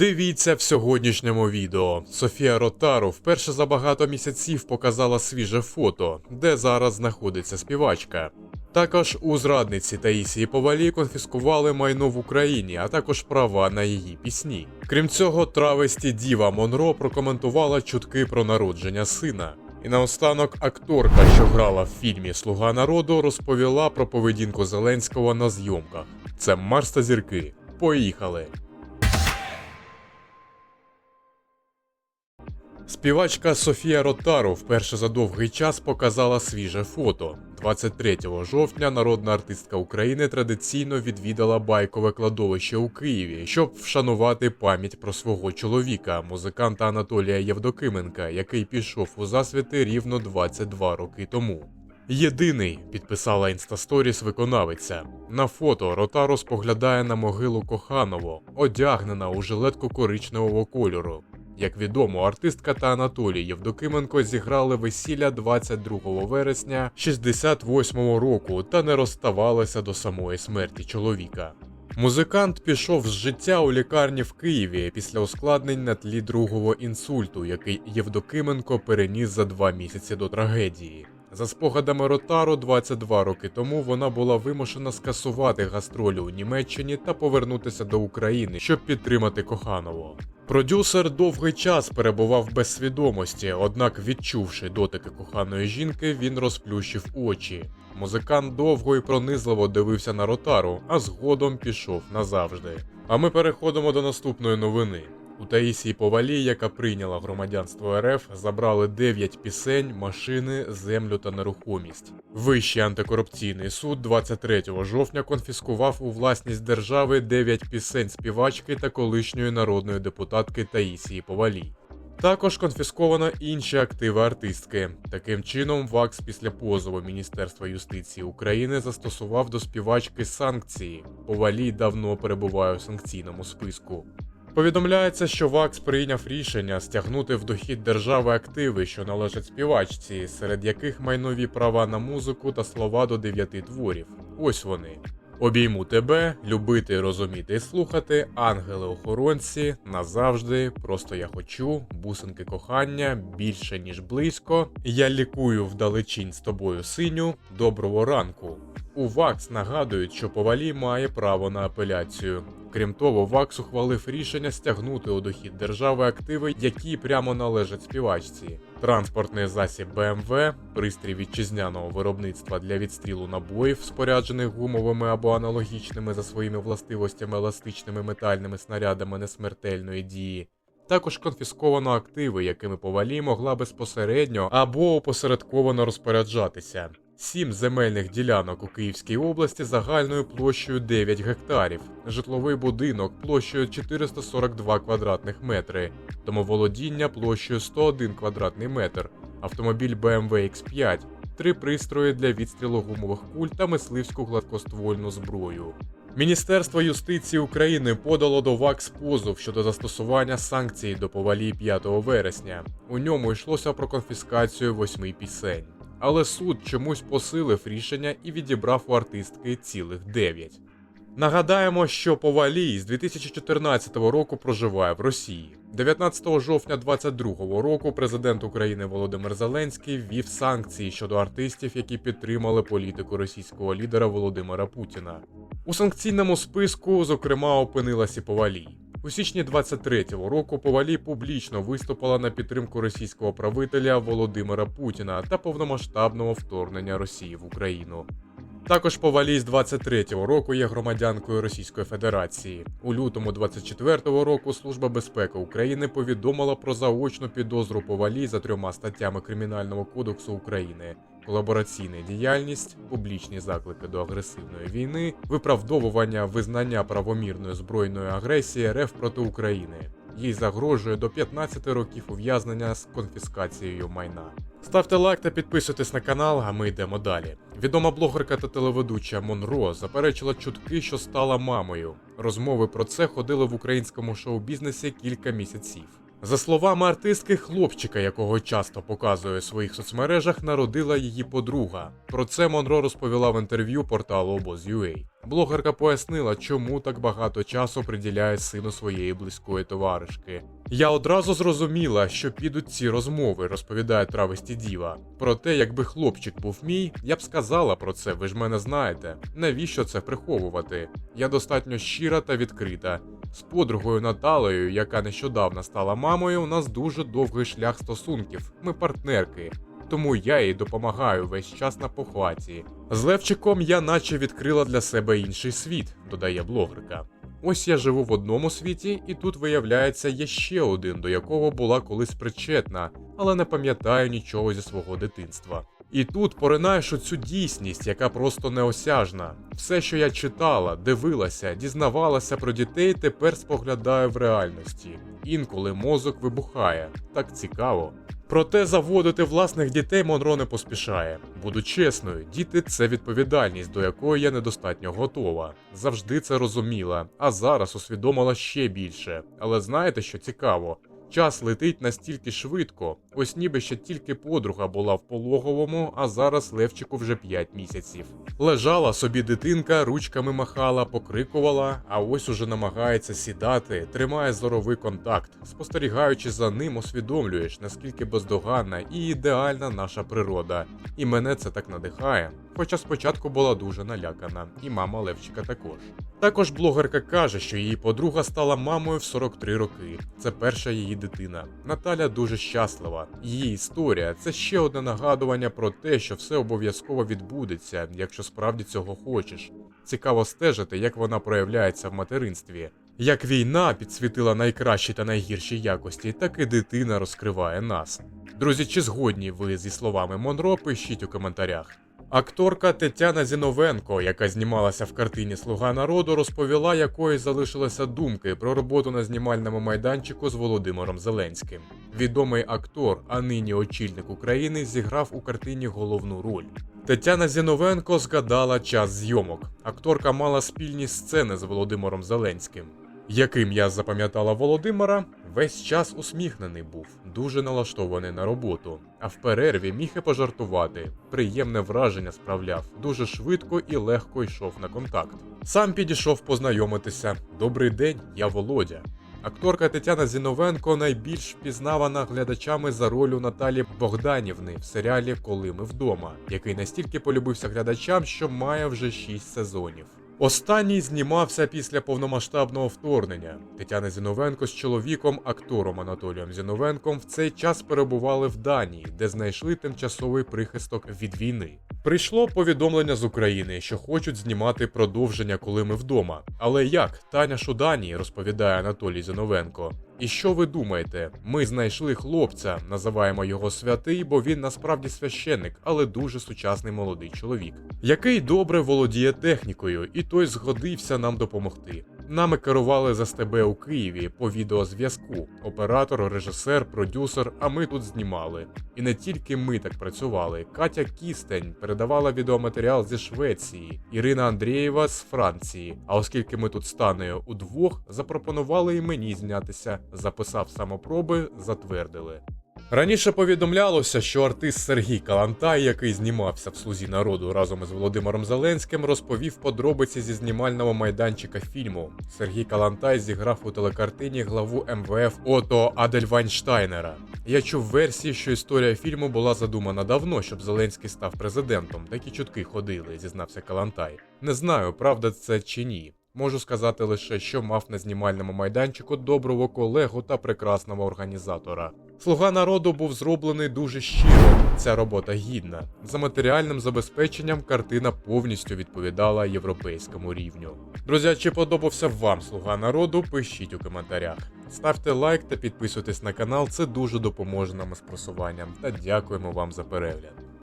Дивіться в сьогоднішньому відео. Софія Ротару вперше за багато місяців показала свіже фото, де зараз знаходиться співачка. Також у зрадниці Таїсії Повалі конфіскували майно в Україні, а також права на її пісні. Крім цього, травесті Діва Монро прокоментувала чутки про народження сина. І наостанок акторка, що грала в фільмі Слуга народу, розповіла про поведінку Зеленського на зйомках. Це Марс та зірки. Поїхали! Співачка Софія Ротару вперше за довгий час показала свіже фото. 23 жовтня народна артистка України традиційно відвідала байкове кладовище у Києві, щоб вшанувати пам'ять про свого чоловіка, музиканта Анатолія Євдокименка, який пішов у засвіти рівно 22 роки тому. Єдиний підписала інстасторіс виконавиця. На фото Ротаро споглядає на могилу Коханово, одягнена у жилетку коричневого кольору. Як відомо, артистка та Анатолій Євдокименко зіграли весілля 22 вересня 68-го року та не розставалися до самої смерті чоловіка. Музикант пішов з життя у лікарні в Києві після ускладнень на тлі другого інсульту, який Євдокименко переніс за два місяці до трагедії. За спогадами Ротаро, 22 роки тому вона була вимушена скасувати гастролі у Німеччині та повернутися до України, щоб підтримати Коханово. Продюсер довгий час перебував без свідомості, однак, відчувши дотики коханої жінки, він розплющив очі. Музикант довго і пронизливо дивився на Ротару, а згодом пішов назавжди. А ми переходимо до наступної новини. У Таїсії Повалій, яка прийняла громадянство РФ, забрали 9 пісень, машини, землю та нерухомість. Вищий антикорупційний суд 23 жовтня конфіскував у власність держави 9 пісень співачки та колишньої народної депутатки Таїсії Повалій. Також конфісковано інші активи артистки. Таким чином, ВАКС після позову Міністерства юстиції України застосував до співачки санкції. Повалій давно перебуває у санкційному списку. Повідомляється, що ВАКС прийняв рішення стягнути в дохід держави активи, що належать співачці, серед яких майнові права на музику та слова до дев'яти творів. Ось вони. Обійму тебе, любити, розуміти і слухати, ангели-охоронці, назавжди, просто я хочу, бусинки кохання, більше ніж близько. Я лікую вдалечінь з тобою синю. Доброго ранку. У ВАКС нагадують, що Повалі має право на апеляцію. Крім того, ВАКС ухвалив рішення стягнути у дохід держави активи, які прямо належать співачці. Транспортний засіб БМВ, пристрій вітчизняного виробництва для відстрілу набоїв, споряджених гумовими або аналогічними за своїми властивостями еластичними метальними снарядами несмертельної дії. Також конфісковано активи, якими повалі могла безпосередньо або опосередковано розпоряджатися. Сім земельних ділянок у Київській області загальною площею 9 гектарів, житловий будинок площею 442 квадратних метри, домоволодіння площею 101 квадратний метр, автомобіль BMW X5, три пристрої для відстрілу гумових куль та мисливську гладкоствольну зброю. Міністерство юстиції України подало до ВАКС позов щодо застосування санкцій до повалі 5 вересня. У ньому йшлося про конфіскацію восьми пісень. Але суд чомусь посилив рішення і відібрав у артистки цілих 9. Нагадаємо, що Повалій з 2014 року проживає в Росії. 19 жовтня 2022 року президент України Володимир Зеленський ввів санкції щодо артистів, які підтримали політику російського лідера Володимира Путіна. У санкційному списку, зокрема, опинилася Повалій. У січні 23-го року Повалій публічно виступила на підтримку російського правителя Володимира Путіна та повномасштабного вторгнення Росії в Україну. Також Повалій з 23-го року є громадянкою Російської Федерації. У лютому 24-го року Служба безпеки України повідомила про заочну підозру Повалій за трьома статтями Кримінального кодексу України: колабораційна діяльність, публічні заклики до агресивної війни, виправдовування визнання правомірної збройної агресії РФ проти України. Їй загрожує до 15 років ув'язнення з конфіскацією майна. Ставте лайк та підписуйтесь на канал, а ми йдемо далі. Відома блогерка та телеведуча Монро заперечила чутки, що стала мамою. Розмови про це ходили в українському шоу-бізнесі кілька місяців. За словами артистки, хлопчика, якого часто показує у своїх соцмережах, народила її подруга. Про це Монро розповіла в інтерв'ю порталу Обоз.ua. Блогерка пояснила, чому так багато часу приділяє сину своєї близької товаришки. Я одразу зрозуміла, що підуть ці розмови, розповідає травесті діва. Проте, якби хлопчик був мій, я б сказала про це, ви ж мене знаєте. Навіщо це приховувати? Я достатньо щира та відкрита. З подругою Наталею, яка нещодавно стала мамою, у нас дуже довгий шлях стосунків. Ми партнерки. Тому я їй допомагаю весь час на похваті. З Левчиком я наче відкрила для себе інший світ, додає блогерка. Ось я живу в одному світі, і тут виявляється є ще один, до якого була колись причетна, але не пам'ятаю нічого зі свого дитинства. І тут поринаєш у цю дійсність, яка просто неосяжна. Все, що я читала, дивилася, дізнавалася про дітей, тепер споглядаю в реальності. Інколи мозок вибухає. Так цікаво. Проте заводити власних дітей Монро не поспішає. Буду чесною, діти це відповідальність, до якої я недостатньо готова. Завжди це розуміла, а зараз усвідомила ще більше. Але знаєте, що цікаво? Час летить настільки швидко, ось ніби ще тільки подруга була в пологовому, а зараз Левчику вже 5 місяців. Лежала собі дитинка, ручками махала, покрикувала, а ось уже намагається сідати, тримає зоровий контакт. Спостерігаючи за ним, усвідомлюєш, наскільки бездоганна і ідеальна наша природа. І мене це так надихає. Хоча спочатку була дуже налякана, і мама Левчика також. Також блогерка каже, що її подруга стала мамою в 43 роки. Це перша її дитина. Наталя дуже щаслива. Її історія це ще одне нагадування про те, що все обов'язково відбудеться, якщо справді цього хочеш. Цікаво стежити, як вона проявляється в материнстві. Як війна підсвітила найкращі та найгірші якості, так і дитина розкриває нас. Друзі, чи згодні ви зі словами Монро, пишіть у коментарях. Акторка Тетяна Зіновенко, яка знімалася в картині Слуга народу, розповіла, якої залишилися думки про роботу на знімальному майданчику з Володимиром Зеленським. Відомий актор, а нині очільник України, зіграв у картині головну роль. Тетяна Зіновенко згадала час зйомок. Акторка мала спільні сцени з Володимиром Зеленським. Яким я запам'ятала Володимира, весь час усміхнений був, дуже налаштований на роботу, а в перерві міг і пожартувати. Приємне враження справляв, дуже швидко і легко йшов на контакт. Сам підійшов познайомитися. Добрий день, я Володя. Акторка Тетяна Зіновенко найбільш впізнавана глядачами за ролю Наталі Богданівни в серіалі Коли ми вдома, який настільки полюбився глядачам, що має вже 6 сезонів. Останній знімався після повномасштабного вторгнення. Тетяна Зіновенко з чоловіком, актором Анатолієм Зіновенком, в цей час перебували в Данії, де знайшли тимчасовий прихисток від війни. Прийшло повідомлення з України, що хочуть знімати продовження, коли ми вдома. Але як Таня Данії, розповідає Анатолій Зіновенко. І що ви думаєте? Ми знайшли хлопця, називаємо його святий, бо він насправді священник, але дуже сучасний молодий чоловік, який добре володіє технікою, і той згодився нам допомогти. Нами керували за СТБ у Києві по відеозв'язку. Оператор, режисер, продюсер. А ми тут знімали. І не тільки ми так працювали. Катя Кістень передавала відеоматеріал зі Швеції, Ірина Андрієва з Франції. А оскільки ми тут з Танею удвох, запропонували і мені знятися. Записав самопроби, затвердили. Раніше повідомлялося, що артист Сергій Калантай, який знімався в слузі народу разом із Володимиром Зеленським, розповів подробиці зі знімального майданчика фільму. Сергій Калантай зіграв у телекартині главу МВФ Ото Адельвайнштайнера. Я чув версії, що історія фільму була задумана давно, щоб Зеленський став президентом. Такі чутки ходили, зізнався Калантай. Не знаю, правда це чи ні. Можу сказати лише, що мав на знімальному майданчику доброго колегу та прекрасного організатора. Слуга народу був зроблений дуже щиро. Ця робота гідна. За матеріальним забезпеченням картина повністю відповідала європейському рівню. Друзі, чи подобався вам слуга народу? Пишіть у коментарях. Ставте лайк та підписуйтесь на канал, це дуже допоможе нам із просуванням. Та дякуємо вам за перегляд.